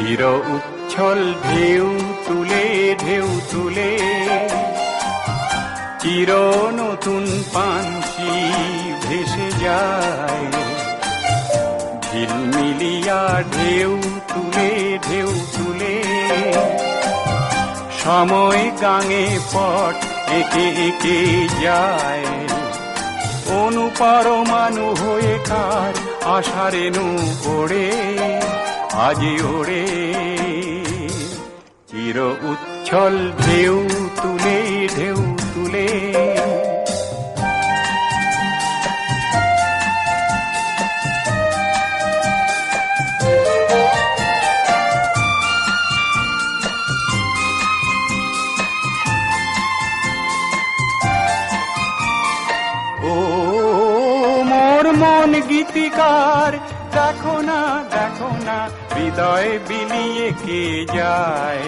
চির উচ্ছল ঢেউ তুলে ঢেউ তুলে। চির নতুন পানসি ভেসে যায়। ঝিলমিলিয়া ঢেউ তুলে ঢেউ তুলে। সময় গাঙে পট একে একে যায়। অনুপরমাণু হয়ে কার আশারেণু ওড়ে আজি ওড়ে চির উচ্ছল ঢেউ তুলে ঢেউ তুলে। গীতিকার দেখো না দেখো না, হৃদয় বিলিয়ে কে যায়?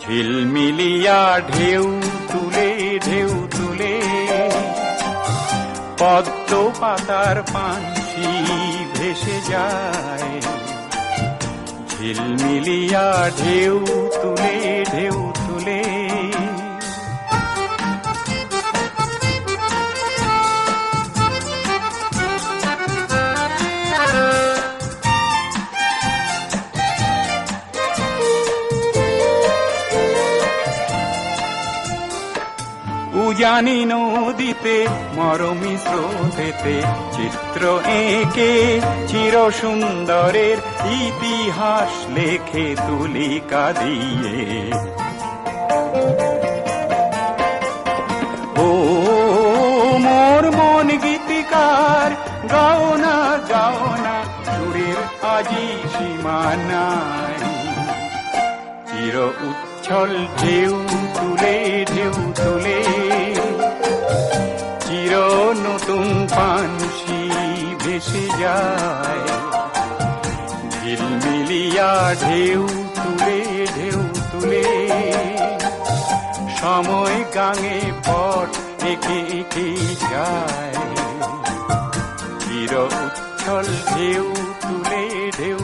ঝিলমিলিয়া ঢেউ তুলে ঢেউ তুলে, পদ্ম পাতার পানসি ভেসে যায়। ঝিলমিলিয়া ঢেউ তুলে ঢেউ তুলে উজানি নদীতে, মরমি স্রোতেতে, চিত্র এঁকে চির সুন্দরের ইতিহাস লেখে তুলিকা দিয়ে। ও মোর মন গীতিকার, গাও না গাও না, সুরের আজি সীমানায় চির উচ্ছল ঢেউ তুলে ভেসে যায়। ঝিলমিলিয়া ঢেউ তুলে ঢেউ তুলে। সময় গাঙে পট একে একে যায়। চির উচ্ছল ঢেউ তুলে, ঢেউ